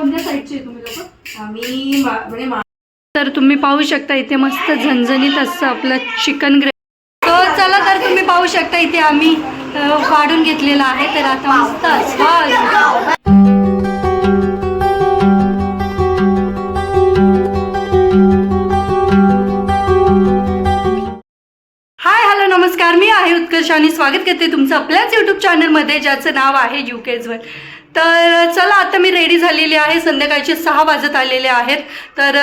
कोणत्या साईडचे आहे तुम्ही लोक? आम्ही मा- म्हणजे मा- तर तुम्ही पाहू शकता इथे मस्त झणझणीत असं आपलं चिकन ग्रेव्ही तर चला तर तुम्ही पाहू शकता इथे आम्ही अ, वाढून घेतलेलं आहे. तर आता मस्त हाय हॅलो नमस्कार. मी आहे उत्कर्ष आणि स्वागत करते तुमचं आपल्याच यूट्यूब चॅनलमध्ये ज्याचं नाव आहे यू केजवर तर चला आता मी रेडी झालेली आहे. संध्याकाळचे सहा वाजत आलेले आहेत. तर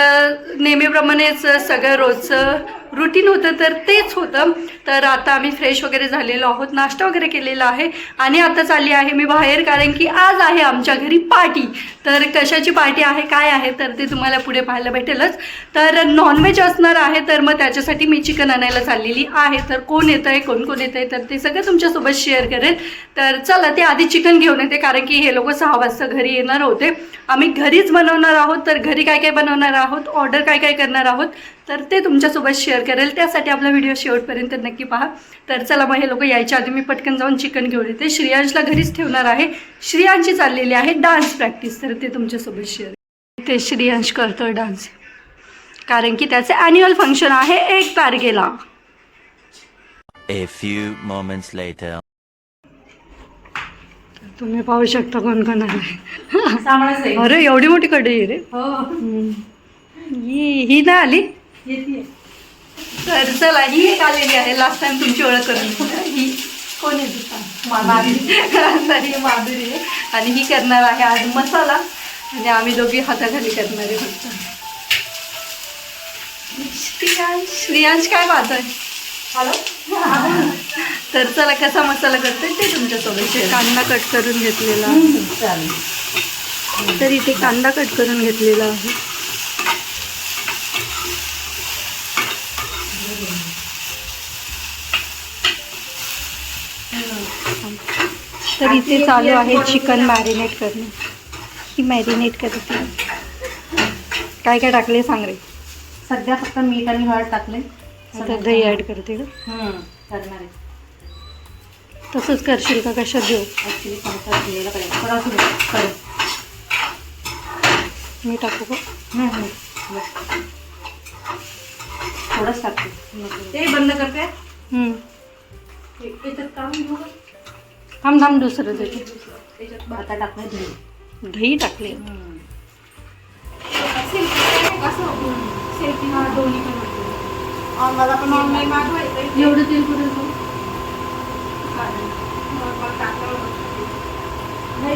नेहमीप्रमाणेच सगळं रोजचं रुटीन होतं तर तेच होतं. तर आता आम्ही फ्रेश वगैरे झालेलो आहोत नाश्ता वगैरे केलेला आहे आणि आता चालली आहे मी बाहेर कारण की आज आहे आमच्या घरी पार्टी तर कशाची पार्टी आहे काय आहे तर ते तुम्हाला पुढे पाहायला भेटेलच. तर नॉनव्हेज असणार आहे तर मग त्याच्यासाठी मी चिकन आणायला चाललेली आहे. तर कोण येतं आहे कोण कोण येतं आहे तर ते सगळं तुमच्यासोबत शेअर करेल. तर चला ते आधी चिकन घेऊन येते कारण की हे लोक सहा वाजता घरी येणार होते. आम्ही घरीच बनवणार आहोत तर घरी काय काय बनवणार आहोत ऑर्डर काय काय करणार आहोत तर ते तुमच्यासोबत शेअर करेल. त्यासाठी आपला व्हिडिओ शेवटपर्यंत नक्की पहा. तर चला मग हे लोक यायच्या आधी मी पटकन जाऊन चिकन घेऊन येते. श्रियांशला घरीच ठेवणार आहे. श्रियांशी चाललेली आहे डान्स प्रॅक्टिस तर ते तुमच्यासोबत शेअर ते श्रियांश करतोय डान्स कारण की त्याचे ॲन्युअल फंक्शन आहे एक तारखेला. A few moments later. तुम्ही पाहू शकता कोण कोण आहे. अरे एवढी मोठी कढई आहे रे. हो. ही ही नाही आली? येते. तर चला ही एक आलेली आहे. लास्ट टाइम तुमची ओळख करून. ही कोण दुसरा माधुरी. तर ही माधुरी आहे. आणि ही करणार आहे आज मसाला. आणि आम्ही दोघी हाताखाली करणार आहे फक्त श्रियांश. श्रियांश काय पाहतोय तर चला कसा मसाला करतोय ते तुमच्यासोबत. कांदा कट करून घेतलेला तर इथे कांदा कट करून घेतलेला आहे. तर इथे चालू आहे चिकन मॅरिनेट करणे. ही मॅरिनेट करते. काय काय टाकले सांग रे? सध्या फक्त मीठ आणि हळद टाकले. आता दही ॲड करते का? हम्म, करणार आहे. तसंच करशील का? कशात घेऊ ॲक्च्युली पाहिजे. थोडा सुरू करू. मी टाकू का. थोडंच टाकते. ते बंद करते. याच्यात काढून घेऊ का? थांब थांब दुसरं त्याचे याच्यात आता टाकणार दही दही टाकले. एवढं तेल कुठे हे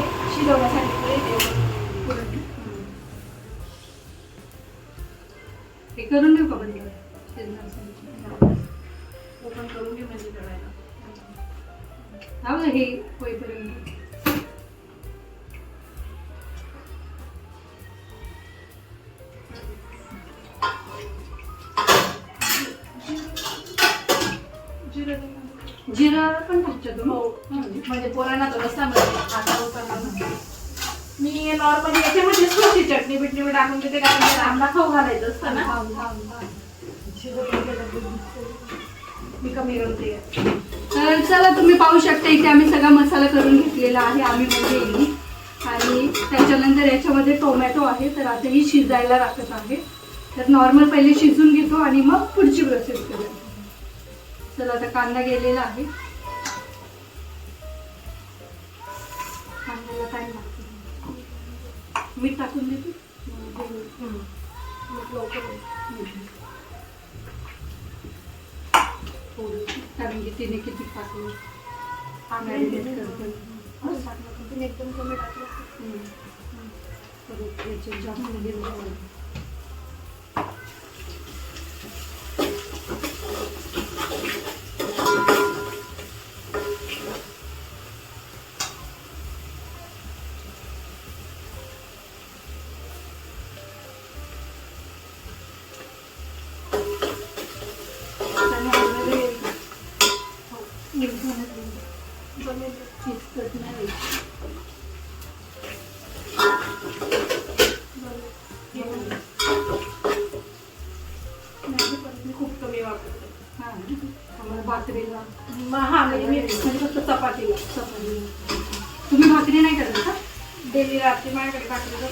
थोडीशी चटणी बिटणी मी टाकून देते कारण आंबा खाऊ घालायचं असतं ना. मी कमी करते. तर चला तुम्ही पाहू शकता इथे आम्ही सगळा मसाला करून घेतलेला आहे आम्ही म्हणजे इडली. आणि त्याच्यानंतर याच्यामध्ये टोमॅटो आहे तर आता ही शिजायला राखत आहे. तर नॉर्मल पहिले शिजून घेतो आणि मग पुढची प्रोसेस करूया. चला आता कांदा गेलेला आहे. मीठ टाकून देतो मीठ लवकर होईल. थोडंसं. कारण की तिने किती टाकलं मॅरिनेट करते एकदम कमी टाकलं हम्म. परत याच्यात जास्त मी खूप कमी वापरते आम्हाला भाकरीला म्हणजे मी फक्त चपातीला तुम्ही भाकरी नाही करत का डेली रात्री माझ्याकडे भाकरी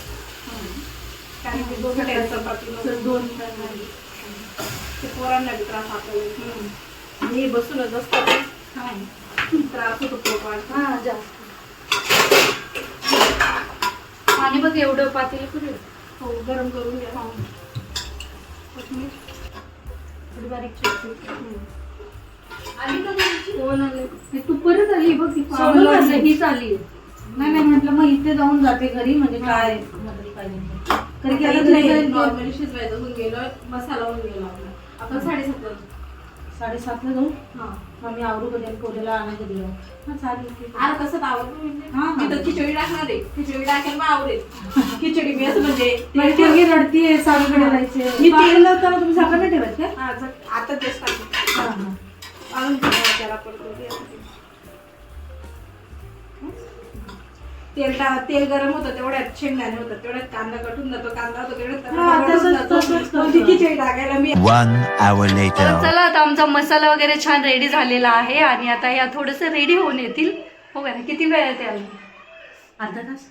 कारण की दोघं चपाती दोन ते पोरांना बी त्रास आपल्याला मी बसूनच असतात हा. त्रास होतो हा जास्त आणि बघ एवढं पातेलं पुरे हो गरम करून घ्या कोथिंबीर थोडी बारीक आली का आले हे तू परत आली बघ ती हीच नाही नाही म्हटलं मग इथे जाऊन जाते घरी म्हणजे काय? मदत पाहिजे नॉर्मली शिजवायचं होऊन गेलं मसाला होऊन गेला आपला. आपण साडेसात साडेसातला जाऊ. हा. मग मी आवरू कधी कोल्याला आणायला दिलं हा चालेल ठीक आहे. आता कसं आवडतो हा. मी तर खिचडी टाकणार आहे. खिचडी टाकेल मग आवडेल खिचडी मी असं म्हणजे पोरगी रडतीये सासूकडे जायचे मी तेल लावताना तुम्ही साखर नाही ठेवत काय हा, जर- आता तेच हा, हा. आणून ठेवा त्याला पडतो ते. तेल तेल गरम होतं तेवढ्यात शेंगदाणे होतं तेवढ्यात कांदा कटून जातो कांदा होतो तेवढ्यात हा. चला आता आमचा मसाला वगैरे छान रेडी झालेला आहे आणि आता या थोडंसं रेडी होऊन येतील. हो का ना किती वेळ आहे त्याला अर्धा तास.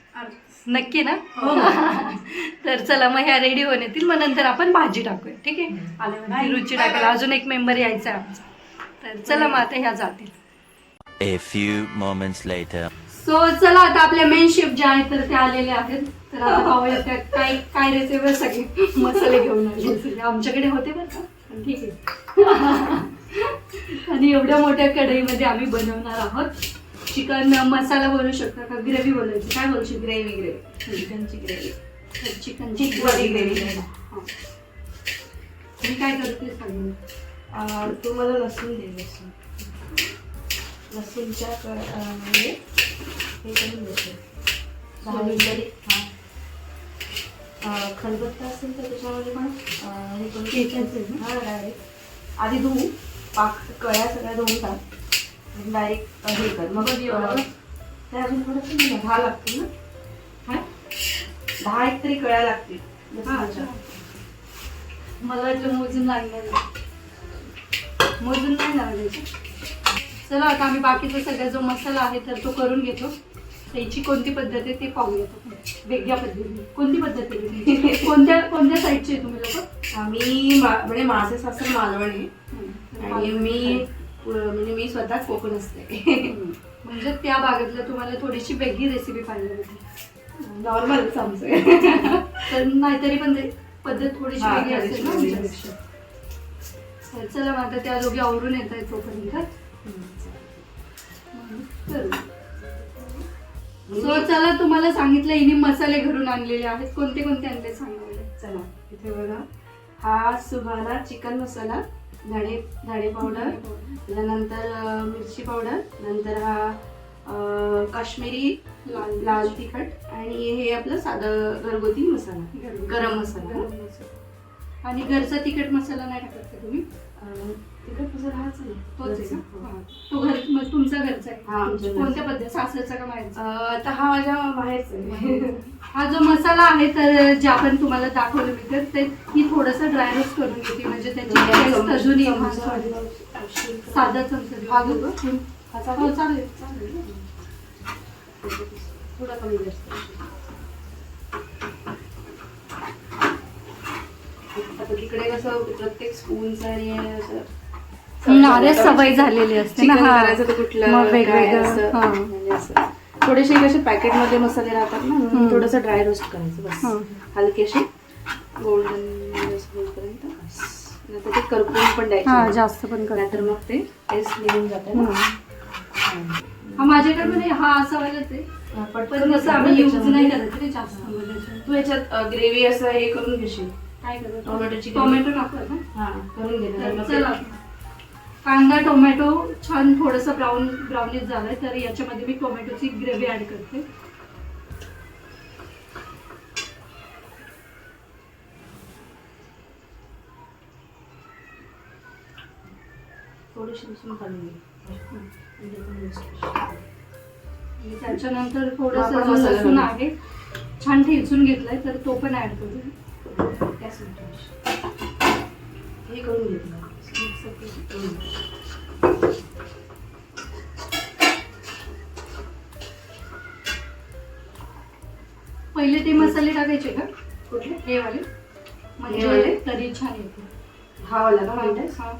नक्की ना? तर चला मग ह्या रेडी होऊन येतील. मग नंतर आपण भाजी टाकूया. ठीक आहे? आल्यावरती रुची टाकायला. अजून एक मेंबर यायचा आहे आमचा. तर चला मग आता ह्या जातील. A few moments later. So चला आता आपल्या मेन शेफ जे आहेत तर ते आलेले आहेत. तर आता पाहूया त्या काय काय रेसिपी सगळे. मसाले घेऊन आले. आमच्याकडे होते बरं का? पण ठीक आहे. आणि एवढ्या मोठ्या कढईमध्ये आम्ही बनवणार आहोत. चिकन मसाला बनवू शकता का? ग्रेव्ही बनवायची. काय बोलू शकतो? Gravy gravy. चिकनची ग्रेव्ही. चिकनची चिकनची ग्रेव्ही मी काय करते सांगू तू मला लसूण दे लसूण लसूणच्या म्हणजे हे करून देते दहा हां. खलबत्ता असेल तर त्याच्यामध्ये पण हे करून? हां डायरेक्ट आधी धुवू पाक कळ्या सगळ्या धुवून टाक. डायरेक्ट हे कर. मग कधी एवढं? अं, ते अजून थोडंसं नाही दहा लागतील ना? काय दहा एक तरी कळ्या लागतील. लसणाच्या. मला वाटलं मोजून लागणार. मोजून नाही लावायचे? चला आता आम्ही बाकीचा सगळा जो मसाला आहे तर तो करून घेतो. त्याची कोणती पद्धत आहे ते पाहूया. वेगळ्या पद्धतीने. कोणती पद्धत आहे? कोणत्या कोणत्या साईडचे तुम्ही लोक? आम्ही मा- म्हणजे माझे सासर मालवण आहे. आणि मी म्हणजे मी स्वतः कोकण असते. म्हणजे त्या भागातलं तुम्हाला थोडीशी वेगळी रेसिपी पाहिजे होती नॉर्मलच आमचं. तर नाहीतरी पण ते पद्धत थोडीशी हा, वेगळी असेल ना वेगळी आमच्यापेक्षा. तर चला मग आता त्या दोघी आवरून येत आहेत तोपर्यंत सो चला तुम्हाला सांगितलं हिने मसाले घरून आणलेले आहेत. कोणते कोणते आणले सांगा चला इथे बघा. हा सुभाना चिकन मसाला धणे धणे पावडर त्याच्यानंतर मिरची पावडर नंतर हा काश्मीरी लाल लाल तिखट आणि हे आपलं साधं घरगुती मसाला गरम मसाला. गरम मसाला. आणि घरचा तिखट मसाला नाही टाकत का तुम्ही? मसाला हाच आहे तोच आहे. का हा. तो घर मग तुमचा घरचा आहे हा, आमच्या. कोणत्या पद्धत सासरचा का माहेरचा अं, आता हा माझ्या बाहेरचा आहे हा जो मसाला आहे तर जे आपण तुम्हाला दाखवलं मी तर ते ही थोडंसं ड्राय रोस्ट करून घेते म्हणजे त्याची टेस्ट अजून येईल साधा चमचा देऊ. घेऊ का? चालेल. हो, चालेल चालेल थोडा कमी जास्त आता तिकडे कसं प्रत्येक स्पूनचं आणि असं अरे सवय झालेली असते ना. करायचं तर कुठलं वेगवेगळं असं, हा. म्हणजे असं. थोडेसे कसे पॅकेटमध्ये मसाले राहतात ना. थोडंसं ड्राय रोस्ट करायचं बस. हा. हलकेसे गोल्डन होईपर्यंत बस. नंतर ते करपून पण हा द्यायचे जास्त पण करा नाहीतर मग ते टेस्ट निघून जाते ना. हा. माझ्याकडे पण हा असा हा, पण पटकन कसं आम्ही यूज नाही करत रे जास्त. तू याच्यात ग्रेव्ही असं हे करून घेशील? काय करत टोमॅटोची टोमॅटो टाकू ना? हा करून घे. तर चला. कांदा टोमॅटो छान थोडंसं ब्राऊन ब्राउनिश झालंय तर याच्यामध्ये मी टोमॅटोची ग्रेव्ही ऍड करते थोडीशी लसूण त्याच्यानंतर थोडंसं लसूण. आहे छान ठेचून घेतलाय तर तो पण ऍड करू. हे करून घेतलं. पहिले ते मसाले टाकायचे का? कुठले? हे वाले. म्हणजे वाले? तरी छान येते. हा का हा.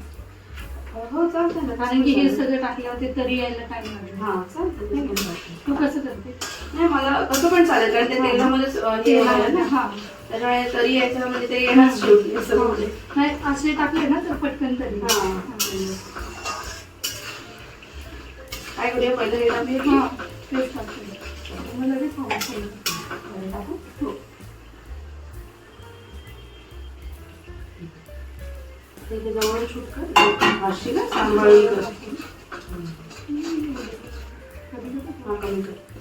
हो चालतं ना. कारण की हे सगळं टाकल्यावर ते तरी यायला लागेल. हा चालतं ते कसं करते? नाही मला कसं पण चालेल कारण ते तेलामध्येच हे ना. हा. त्याच्यामुळे तरी म्हणजे ते येणार शेवटी असं म्हणजे नाही असे टाकले ना तर पटकन तरी हा. काय करूया पहिलं हे टाकूया की? हा तेच टाकते मग लगेच हवं सगळं. बरं टाकू? हो. ते इथे जवळ शूट कर अशी ना सांभाळून कर हा कमी कर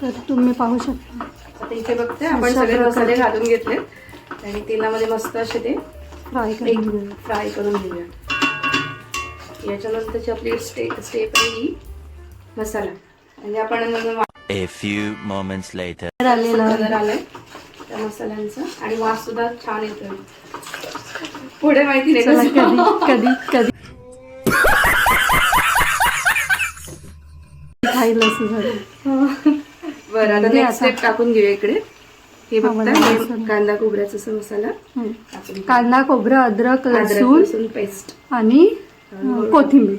तर तुम्ही पाहू शकता आता इथे बघते आपण सगळे. मसाले घालून घेतले आणि तेलामध्ये मस्त असे ते फ्राय करून. फ्राय करून घेऊया याच्यानंतरची आपली स्टे स्टेप आहे ही मसाला म्हणजे आपण A few moments later. आलेला आहे. कलर आलाय त्या मसाल्यांचा आणि वास सुद्धा छान येतोय पुढे माहिती नाही. कधी कधी कधी झालं बरं आता म्हणजे नेक्स्ट आता- स्टेप टाकून घेऊया इकडे हे मसाला. कांदा खोबऱ्याचा असा मसाला. कांदा खोबरं अद्रक लसूण पेस्ट आणि कोथिंबीर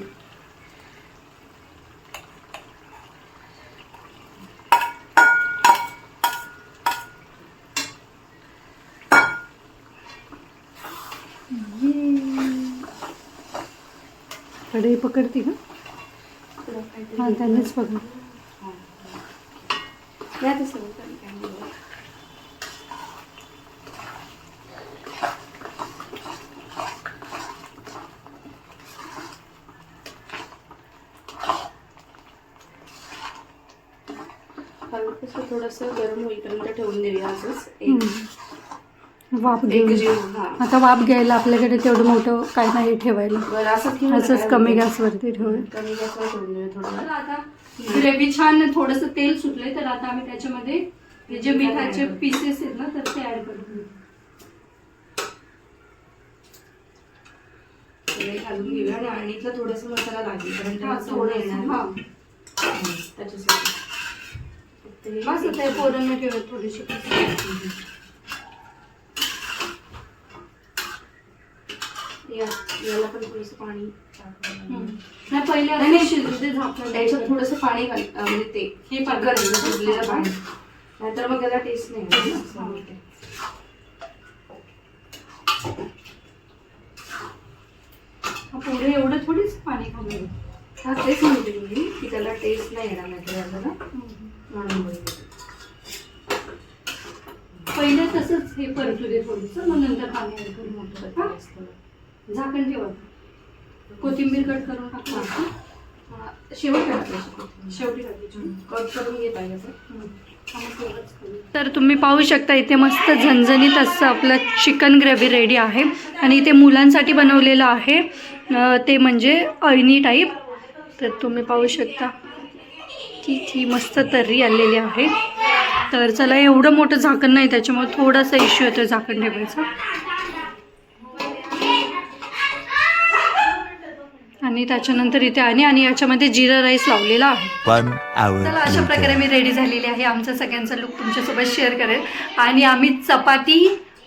कढई पकडते का? हा त्यांनीच पकड थोडंसं गरम होईपर्यंत ठेवून देऊया असंच. एक. वाफ एक घेऊन जीव. आता वाफ घ्यायला आपल्याकडे तेवढं मोठं काय नाही ठेवायला. असंच कमी? गॅसवरती ठेवूया थोडं. आता ग्रेव्ही छान थोडस तेल सुटलंय तर आता आम्ही त्याच्यामध्ये हे जे मिठाचे पीसेस आहेत ना तर ते ऍड करू हे घालून घेऊया आणि आणीतला थोडासा मसाला लागेल कारण थोडंसं, येणार हा. त्याच्यासाठी. बस हे पोरांना ठेवत थोडीशी या- याला पण थोडंसं पाणी. नाही पहिले नाही, शिजू दे झाकण त्याच्यात थोडंसं पाणी घाल म्हणजे ते हे पाणी. गरजेचं शिजलेलं पाणी नाहीतर मग त्याला टेस्ट नाही पोरं एवढं थोडीच पाणी खाणार हा तेच म्हणते मी की त्याला टेस्ट नाही येणार नाही तर ना म्हणून बोलते. पहिले तसंच हे परतू दे थोडस मग नंतर पाणी मोठं? झाकण ठेवा. कोथिंबीर कट करून टाकू. शेवट टाकायचं. शेवटी टाकायची कट करून घे पाहिजे असं. तर तुम्ही पाहू शकता इथे मस्त झणझणीत असं आपलं चिकन ग्रेव्ही रेडी आहे. आणि इथे मुलांसाठी बनवलेलं आहे. ते म्हणजे अळणी टाईप तर तुम्ही पाहू शकता की ती मस्त तर्री आलेली आहे. तर चला एवढं मोठं झाकण नाही त्याच्यामुळे थोडासा इश्यू येतो झाकण ठेवायचा. आणि त्याच्यानंतर इथे आणि आणि याच्यामध्ये जिरा राईस लावलेला आहे. चला अशा प्रकारे. मी रेडी झालेली आहे. आमचा सगळ्यांचा लुक तुमच्यासोबत शेअर करेल. आणि आम्ही चपाती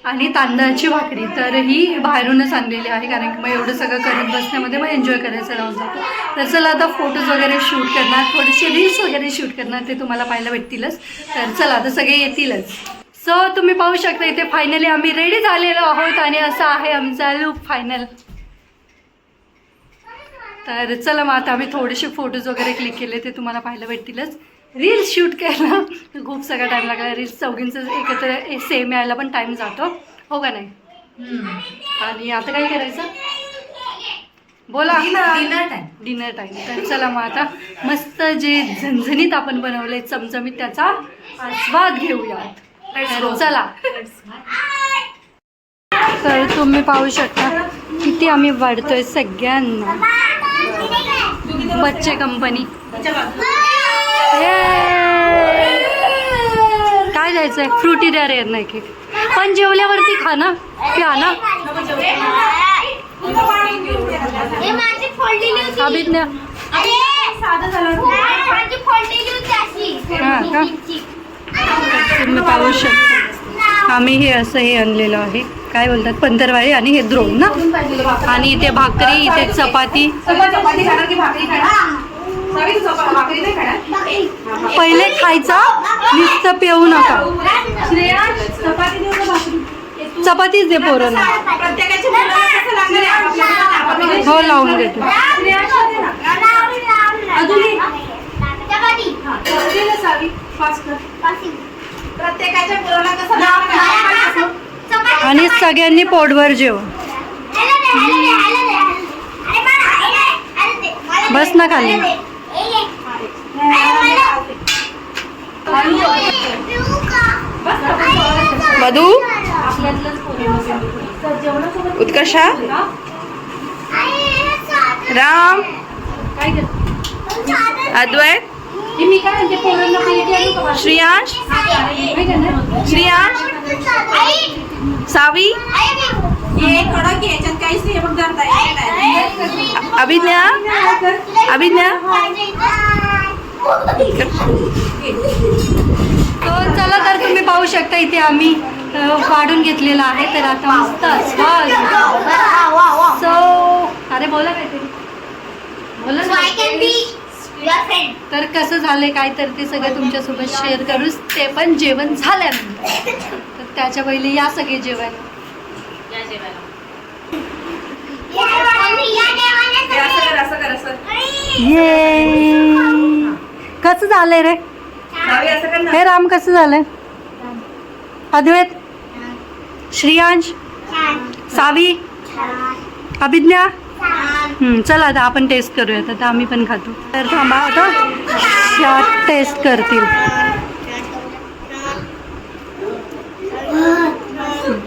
आणि तांदळाची भाकरी तर ही बाहेरूनच आणलेली आहे कारण की मग एवढं सगळं करत बसण्यामध्ये मग एन्जॉय करायचं राहून जातं. तर चला आता फोटोज वगैरे शूट करणार थोडेसे रील्स वगैरे शूट करणार ते तुम्हाला पाहायला भेटतीलच. तर चला आता सगळे येतीलच. सो तुम्ही पाहू शकता इथे फायनली आम्ही रेडी झालेलो आहोत आणि असा आहे आमचा लुक फायनल तर चला मग आता आम्ही थोडेसे फोटोज वगैरे क्लिक केले ते तुम्हाला पाहायला भेटतीलच. रील्स शूट करायला खूप सगळा टाईम लागला. रील्स चौघींचं एकत्र सेम यायला पण टाईम जातो. हो का नाही? आणि आता काय करायचं? बोला. डिनर टाईम तर चला मग आता मस्त जे झणझणीत आपण बनवले चमचमीत त्याचा आस्वाद घेऊयात. तर चला. तर तुम्ही पाहू शकता किती आम्ही वाढतोय सगळ्यांना. बच्चे कंपनी काय द्यायचंय फ्रुटी द्या रे नाही केक पण जेवल्यावरती खा ना. प्या ना. अभिज्ञा. हा? तुम्ही पाहू शकता. आम्ही हे असं हे आणलेलं आहे. काय बोलतात पंधरवाळी आणि हे द्रोण ना? आणि इथे भाकरी इथे चपाती. पहिले खायचा नुसतं पिऊ नका. चपातीच दे? आपण हो लावून देतो. दे प्रत्येकाच्या मुलाला कसं आणि सगळ्यांनी पोटभर जेव बस ना खाली. मधू? उत्कर्षा? राम? अद्वैत श्रियांश? श्रियांश? सावी. अभिज्ञा? अभिज्ञा? तर चला तर तुम्ही पाहू शकता इथे आम्ही अ, वाढून घेतलेला आहे तर आता मस्त सो अरे बोला काहीतरी. बोला ना. तर कसं झालंय काय तर ते सगळं तुमच्यासोबत शेअर करूच ते पण जेवण झाल्यानंतर. तर त्याच्या पहिले या सगळे जेवण. असं कर असं कर असं. ये. कसं झालंय रे? हे राम कसं झालंय? अद्वैत? श्रियांश? सावी? अभिज्ञा? हं, चला आता आपण टेस्ट करूयात. आता आम्ही पण खातो. तर थांबा आता. टेस्ट करतील.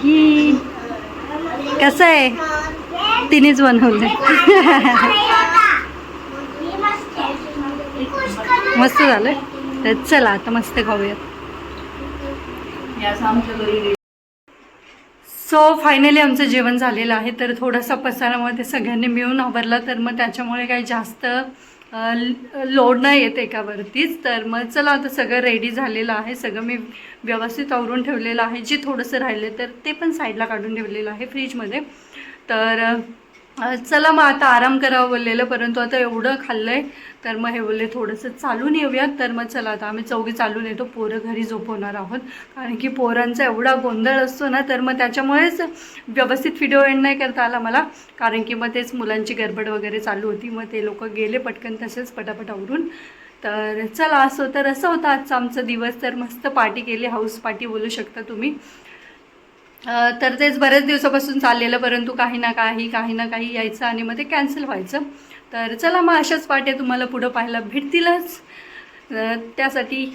घी. कसं आहे? तिनेच बनवलं मस्त झालंय. तर चला आता मस्त खाऊयात. सो फायनली आमचं जेवण झालेलं आहे. तर थोडासा पसारामध्ये सगळ्यांनी मिळून आवरला. तर मग त्याच्यामुळे काही जास्त लोडणं लोड नाही येत एकावरतीच. तर मग चला आता सगळं रेडी झालेलं आहे. सगळं मी व्यवस्थित आवरून ठेवलेलं आहे. जे थोडंसं राहिले तर ते पण साईडला काढून ठेवलेलं आहे फ्रीजमध्ये तर चला मग आता आराम करावं बोललेलं परंतु आता एवढं खाल्लं आहे तर मग हे बोलले थोडंसं चालून येऊयात. तर मग चला आता आम्ही चौघी चालून येतो पोरं घरी झोपवणार आहोत. कारण की पोरांचा एवढा गोंधळ असतो ना तर मग त्याच्यामुळेच व्यवस्थित व्हिडिओ एंड नाही करता आला मला. कारण की मग तेच मुलांची गडबड वगैरे चालू होती मग ते लोक गेले पटकन तसेच पटापट आवरून. तर चला असो तर असं होतं आजचा आमचा दिवस. तर मस्त पार्टी केली हाऊस पार्टी बोलू शकता तुम्ही. तर तेच बऱ्याच दिवसापासून चाललेलं परंतु काही ना काही काही ना काही यायचं आणि मग ते कॅन्सल व्हायचं. तर चला मग अशाच पार्ट्या तुम्हाला पुढं पाहायला भेटतीलच. त्यासाठी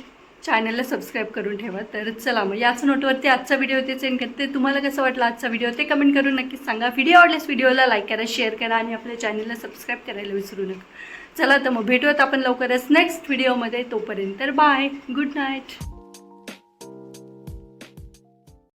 चॅनलला सबस्क्राईब करून ठेवा. तर चला मग याच नोटवरती आजचा व्हिडिओ ते सेंड करते. तुम्हाला कसं वाटलं आजचा व्हिडिओ ते कमेंट करून नक्कीच सांगा. व्हिडिओ आवडल्यास व्हिडिओला लाईक करा शेअर करा आणि आपल्या चॅनलला सबस्क्राईब करायला विसरू नका. चला तर मग भेटूयात आपण लवकरच नेक्स्ट व्हिडिओमध्ये तोपर्यंत तर बाय गुड नाईट